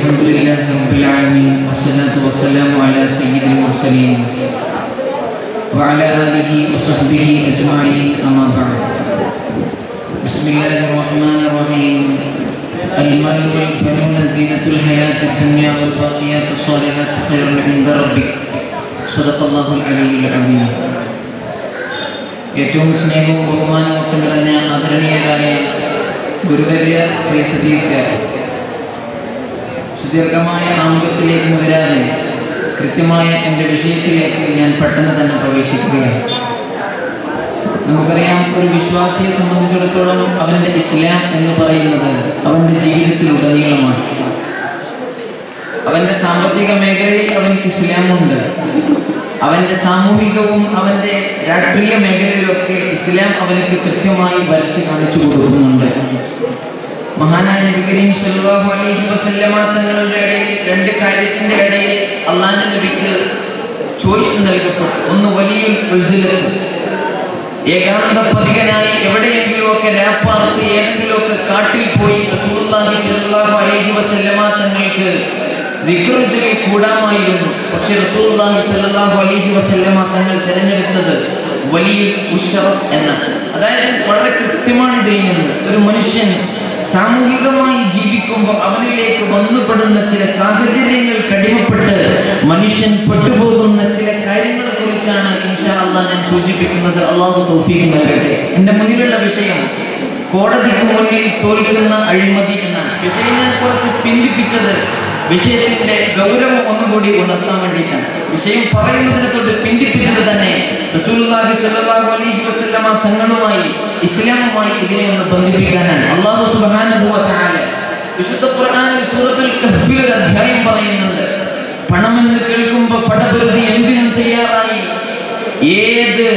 الحمد لله رب العالمين والصلاة والسلام على سيد المرسلين وعلى آله وصحبه أجمعين أما بعد بسم الله الرحمن الرحيم المال والبنون زينة الحياة الدنيا والباقيات الصالحات خير عند ربك صدق الله العلي العظيم ഏറ്റവും സ്നേഹവും ബഹുമാനവും ഒക്കെ നിറഞ്ഞ ആദരണീയരായ ഗുരുവര്യ പ്രിയ സതീർത്ഥ സുദീർഘമായ ആമുഖത്തിലേക്ക് മുതിരാതെ കൃത്യമായ എന്റെ വിഷയത്തിലേക്ക് ഞാൻ പെട്ടെന്ന് തന്നെ പ്രവേശിക്കുകയാണ്. നമുക്കറിയാം ഒരു വിശ്വാസിയെ സംബന്ധിച്ചിടത്തോളം അവന്റെ ഇസ്ലാം എന്ന് പറയുന്നത് അവന്റെ ജീവിതത്തിലുടനീളമാണ്. അവന്റെ സാമ്പത്തിക മേഖലയിൽ അവൻക്ക് ഇസ്ലാമുണ്ട്. അവന്റെ സാമൂഹികവും അവന്റെ രാഷ്ട്രീയ മേഖലയിലൊക്കെ ഇസ്ലാം അവനക്ക് കൃത്യമായി വരച്ച് കാണിച്ചു കൊടുക്കുന്നുണ്ട്. മഹാനായ നബി കരീം സല്ലല്ലാഹു അലൈഹി വസല്ലമ തങ്ങളുടെ ഇടയിൽ രണ്ട് കാര്യത്തിന്റെ ഇടയിൽ അള്ളാഹു നബിക്ക് ചോയ്സ് നൽകപ്പെട്ടു. ഒന്ന് വലിയ ഏകാന്ത പതികനായി എവിടെയെങ്കിലുമൊക്കെ രാപ്പാർത്ത് ഏതെങ്കിലുമൊക്കെ കാട്ടിൽ പോയി റസൂലുള്ളാഹി സ്വല്ലല്ലാഹു അലൈഹി വസല്ലമ തങ്ങൾക്ക് വിക്രജലിൽ കൂടാമായിരുന്നു. പക്ഷെ റസൂലുള്ളാഹി സ്വല്ലല്ലാഹു അലൈഹി വസല്ലമ തങ്ങൾ തിരഞ്ഞെടുത്തത് വലിയ ഉഷറത്ത് എന്ന. അതായത് വളരെ കൃത്യമാണ് ഇതിൽ നിന്ന് ഒരു മനുഷ്യൻ സാമൂഹികമായി ജീവിക്കുമ്പോൾ അവനിലേക്ക് വന്നുപെടുന്ന ചില സാഹചര്യങ്ങൾ കടിമപ്പെട്ട് മനുഷ്യൻ പെട്ടുപോകുന്ന ചില കാര്യങ്ങളെ കുറിച്ചാണ് ഞാൻ സൂചിപ്പിക്കുന്നത്. അള്ളാഹു നൽകട്ടെ. എന്റെ മുന്നിലുള്ള വിഷയം കോടതിക്ക് മുന്നിൽ തോൽക്കുന്ന അഴിമതി എന്നാണ്. വിഷയം ഞാൻ കുറച്ച് പിന്തിപ്പിച്ചത് വിഷയത്തിന്റെ ഗൗരവം ഒന്നുകൂടി ഉണർത്താൻ വേണ്ടിയിട്ടാണ്. വിഷയം പറയുന്നതിനെ തൊട്ട് പിന്തിപ്പിച്ചത് തന്നെ അലൈഹി വസല്ലമ തങ്ങളുമായി ഇസ്ലാമുമായി ഇതിനെ ഒന്ന് ബന്ധിപ്പിക്കാനാണ്. അള്ളാഹു സുബ്ഹാനഹു വ വിശുദ്ധ ഖുർആനിൽ സൂറത്തുൽ കഹ്ഫിൽ അധ്യായം പറയുന്നുണ്ട്. പണമെന്ന് കേൾക്കുമ്പോൾ പടപെരുതി എന്തിനും തയ്യാറായി? ഏത്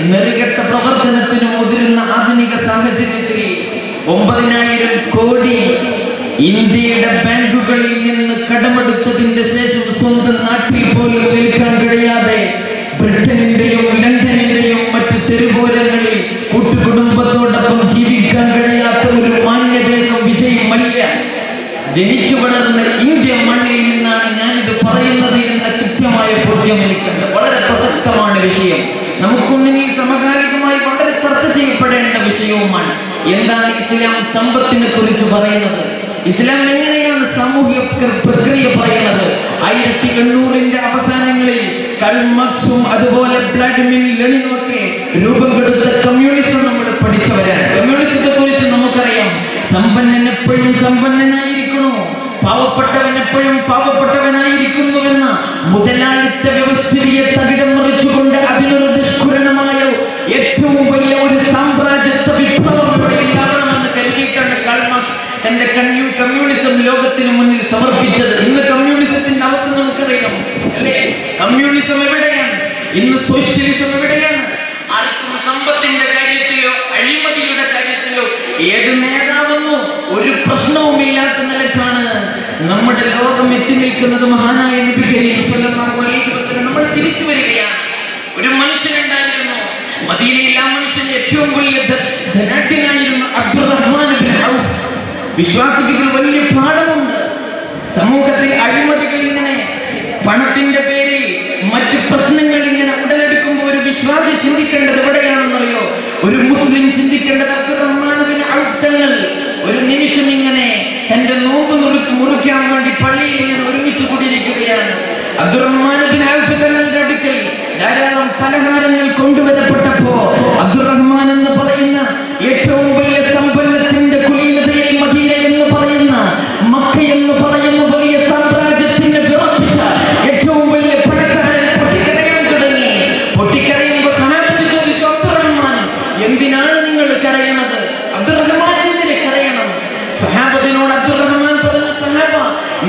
നെറുകെട്ട പ്രവർത്തനത്തിനും മുതിരുന്ന ആധുനിക സാഹചര്യത്തിൽ ഒമ്പതിനായിരം കോടി ഇന്ത്യയുടെ ബാങ്കുകളിൽ നിന്ന് കടമെടുത്തതിന്റെ ശേഷം സ്വന്തം നാട്ടിൽ പോലും നിൽക്കാൻ കഴിയാതെ ബ്രിട്ടനിന്റെയും ലണ്ടനിന്റെയും മറ്റ് തെരുവോരങ്ങളിൽ കൂട്ടുകുടുംബത്തോടൊപ്പം ജീവിക്കാൻ കഴിയാത്ത ഒരു മാന്യദേഹം വിജയ് മല്യ ജനിച്ചു വളർന്ന ഇന്ത്യ മണ്ണിൽ നിന്നാണ് ഞാനിത് പറയുന്നത് എന്ന കൃത്യമായ ബോധ്യം എനിക്കുണ്ട്. വളരെ പ്രസക്തമാണ് വിഷയം. നമുക്കുണ്ടെങ്കിൽ സമകാലികമായി വളരെ ചർച്ച ചെയ്യപ്പെടേണ്ട വിഷയവുമാണ്. എന്താണ് ഇസ്ലാം സമ്പത്തിനെ കുറിച്ച് പറയുന്നത്? ഇസ്ലാം ആയിരത്തി എണ്ണൂറിന്റെ അവസാനങ്ങളിൽ കൾമക്സും അതുപോലെ ബ്ലഡ്മിൻ ലെനിനും ഒക്കെ രൂപം കൊടുത്ത കമ്മ്യൂണിസം നമ്മൾ പഠിച്ചവരാണ്. കമ്മ്യൂണിസത്തെ കുറിച്ച് നമുക്കറിയാം. സമ്പന്നൻ എപ്പോഴും സമ്പന്നനായിരിക്കണോ പാവപ്പെട്ടവൻ എപ്പോഴും പാവപ്പെട്ടവനായിരിക്കുന്നുവെന്ന മുതലാളിത്ത വ്യവസ്ഥിതിയെ തകിടം മറിച്ചുകൊണ്ട് അതിനൊരു നിഷ്കുരണമായ ഏറ്റവും വലിയ ഒരു സാമ്രാജ്യത്വ വിപ്ലവം ഇവിടെ ഉണ്ടാവണമെന്ന് കരുതിയിട്ടാണ് കാൾമാർക്സ് തന്റെ കമ്മ്യൂണിസം ലോകത്തിന് മുന്നിൽ സമർപ്പിച്ചത്. ഇന്ന് കമ്മ്യൂണിസത്തിന്റെ അവസ്ഥ നമുക്കറിയാം അല്ലേ കമ്മ്യൂണിസം എവിടെയാണ് ഇന്ന് സോഷ്യലിസം എവിടെയാണ് ആർക്കും സമ്പത്തിന്റെ കാര്യത്തിലോ അഴിമതിയുടെ കാര്യത്തിലോ ഏത് നേതാവെന്നോ ഒരു പ്രശ്നവുമില്ലാത്ത നിലക്കാണ് നമ്മുടെ ലോകം എത്തി നിൽക്കുന്നത് മഹാനായ നബി കരീം സ്വല്ലല്ലാഹു അലൈഹി വസല്ലം. നമ്മൾ തിരിച്ചു വരികയാണ്. ഒരു മനുഷ്യനുണ്ടായിരുന്നു മദീനയിൽ ആ മനുഷ്യൻ ഏറ്റവും വലിയ ധനാഢ്യനായിരുന്നു അബ്ദുറഹ്മാൻ ബിൻ ഔഫ്. വിശ്വാസികൾ വലിയ പാഠമുണ്ട്. സമൂഹത്തിൽ അഴിമതികൾ ഇങ്ങനെ പണത്തിന്റെ പേരിൽ മറ്റ് പ്രശ്നങ്ങൾ ഇങ്ങനെ ഉടലെടുക്കുമ്പോൾ ഒരു വിശ്വാസി ചിന്തിക്കേണ്ടത് എവിടെയാണെന്നറിയോ ഒരു മുസ്ലിം ചിന്തിക്കേണ്ടത് അബ്ദുറഹ്മാൻ ബിൻ ഔഫ് തങ്ങൾ ഒരു നിമിഷം ഇങ്ങനെ തന്റെ നോമ്പ് മുറിക്കാൻ വേണ്ടി പള്ളിയിൽ ഇങ്ങനെ ഒരുമിച്ച് കൂടിയിരിക്കുകയാണ്. അബ്ദുറഹ്മാൻ അടുക്കൽ ധാരാളം പലഹാരങ്ങൾ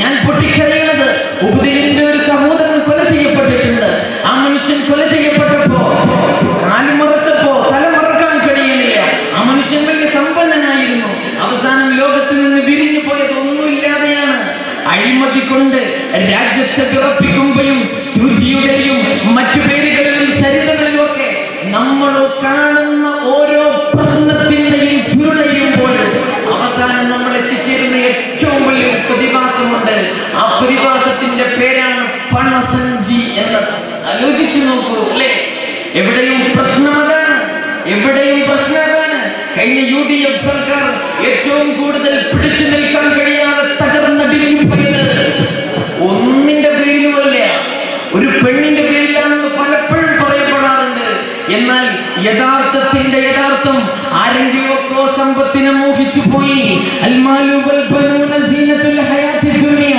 ഞാൻ പൊട്ടിക്കരയണത് ഉപദേവിന്റെ ഒരു സഹോദരൻ കൊല ചെയ്യപ്പെട്ടിട്ടുണ്ട്. ആ മനുഷ്യൻ കൊല ചെയ്യപ്പെട്ടപ്പോ കാൽ മറച്ചപ്പോ തല മറക്കാൻ കഴിയുന്നില്ല. ആ മനുഷ്യൻ വലിയ സമ്പന്നനായിരുന്നു. അവസാനം ലോകത്ത് നിന്ന് വിരിഞ്ഞു പോയത് ഒന്നുമില്ലാതെയാണ്. അഴിമതി കൊണ്ട് രാജ്യത്തെ വിറപ്പിക്കുമ്പോഴും എവിടെയും പ്രശ്നം അതാണ് എവിടെയും പ്രശ്നം അതാണ് കഴിഞ്ഞ യു ഡി എഫ് സർക്കാർ ഏറ്റവും കൂടുതൽ പിടിച്ചു നിൽക്കാൻ കഴിയാതെ പോയത് ഒന്നിന്റെ പേരിലുമല്ല ഒരു പെണ്ണിന്റെ പേരിലാണെന്ന് പലപ്പോഴും പറയപ്പെടാറുണ്ട്. എന്നാൽ യഥാർത്ഥത്തിന്റെ യഥാർത്ഥം ആരെങ്കിലുമൊക്കെ സമ്പത്തിനെ മോഹിച്ചു പോയി അൽമാലു ഹയാത്തി ദുനിയ.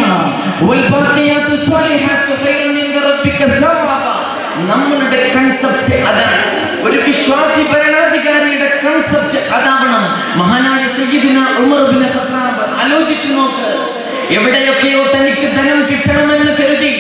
കൺസെപ്റ്റ് അതാണ്. ഒരു വിശ്വാസി ഭരണാധികാരിയുടെ കൺസെപ്റ്റ് അതാവണം. മഹാനായ സയ്യിദുന ഉമർ ബിൻ ഖത്താബ് ആലോചിച്ചു നോക്ക്. എവിടെയൊക്കെയോ തനിക്ക് ധനം കിട്ടണമെന്ന് കരുതി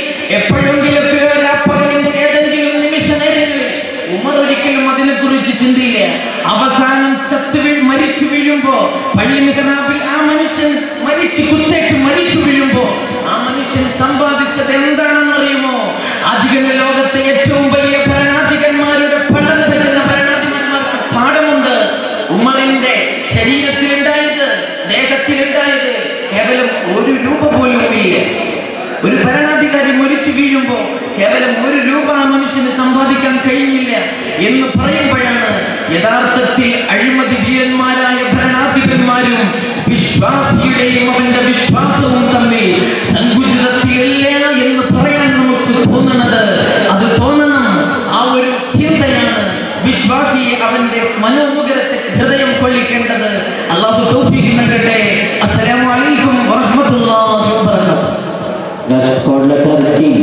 ഒരു രൂപ പോലും ഇല്ല? ഒരു ഭരണാധികാരി മരിച്ചു വീഴുമ്പോൾ കേവലം ഒരു രൂപ ആ മനുഷ്യന് സമ്പാദിക്കാൻ കഴിയില്ല എന്ന് പറയുമ്പോഴാണ് യഥാർത്ഥത്തിൽ അഴിമതി വീരന്മാരായ ഭരണാധിപന്മാരും വിശ്വാസിയുടെയും അവന്റെ വിശ്വാസവും called the